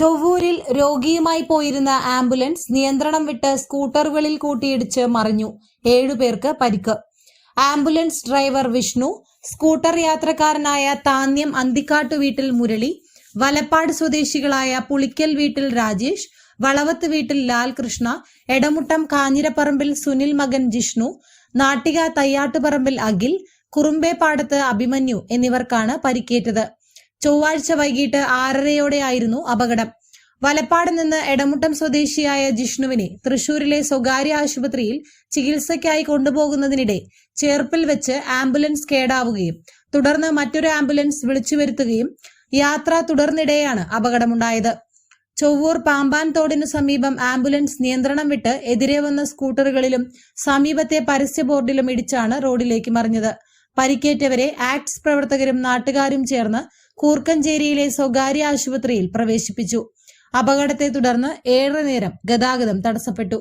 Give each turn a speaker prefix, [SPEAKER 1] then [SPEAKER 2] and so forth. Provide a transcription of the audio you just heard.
[SPEAKER 1] ചൊവ്വൂരിൽ രോഗിയുമായി പോയിരുന്ന ആംബുലൻസ് നിയന്ത്രണം വിട്ട് സ്കൂട്ടറുകളിൽ കൂട്ടിയിടിച്ച് മറിഞ്ഞു. ഏഴുപേർക്ക് പരിക്ക്. ആംബുലൻസ് ഡ്രൈവർ വിഷ്ണു സ്കൂട്ടർ യാത്രക്കാരനായ താന്യം അന്തിക്കാട്ടു വീട്ടിൽ മുരളി വലപ്പാട് സ്വദേശികളായ പുളിക്കൽ വീട്ടിൽ രാജേഷ് വളവത്ത് വീട്ടിൽ ലാൽകൃഷ്ണ എടമുട്ടം കാഞ്ഞിരപ്പറമ്പിൽ സുനിൽ മകൻ ജിഷ്ണു നാട്ടിക തയ്യാട്ടുപറമ്പിൽ അഖിൽ കുറുമ്പേപ്പാടത്ത് അഭിമന്യു എന്നിവർക്കാണ് പരിക്കേറ്റത്. ചൊവ്വാഴ്ച വൈകിട്ട് ആറരയോടെയായിരുന്നു അപകടം. വലപ്പാട് നിന്ന് എടമുട്ടം സ്വദേശിയായ ജിഷ്ണുവിനെ തൃശൂരിലെ സ്വകാര്യ ആശുപത്രിയിൽ ചികിത്സയ്ക്കായി കൊണ്ടുപോകുന്നതിനിടെ ചേർപ്പിൽ വെച്ച് ആംബുലൻസ് കേടാവുകയും തുടർന്ന് മറ്റൊരു ആംബുലൻസ് വിളിച്ചു വരുത്തുകയും യാത്ര തുടർന്നിടെയാണ് അപകടമുണ്ടായത്. ചൊവ്വൂർ പാമ്പാൻ തോടിനു സമീപം ആംബുലൻസ് നിയന്ത്രണം വിട്ട് എതിരെ വന്ന സ്കൂട്ടറുകളിലും സമീപത്തെ പരസ്യ ബോർഡിലും ഇടിച്ചാണ് റോഡിലേക്ക് മറിഞ്ഞത്. പരിക്കേറ്റവരെ ആക്ട്സ് പ്രവർത്തകരും നാട്ടുകാരും ചേർന്ന് കൂർക്കഞ്ചേരിയിലെ സ്വകാര്യ ആശുപത്രിയിൽ പ്രവേശിപ്പിച്ചു. അപകടത്തെ തുടർന്ന് ഏറെ നേരം ഗതാഗതം തടസ്സപ്പെട്ടു.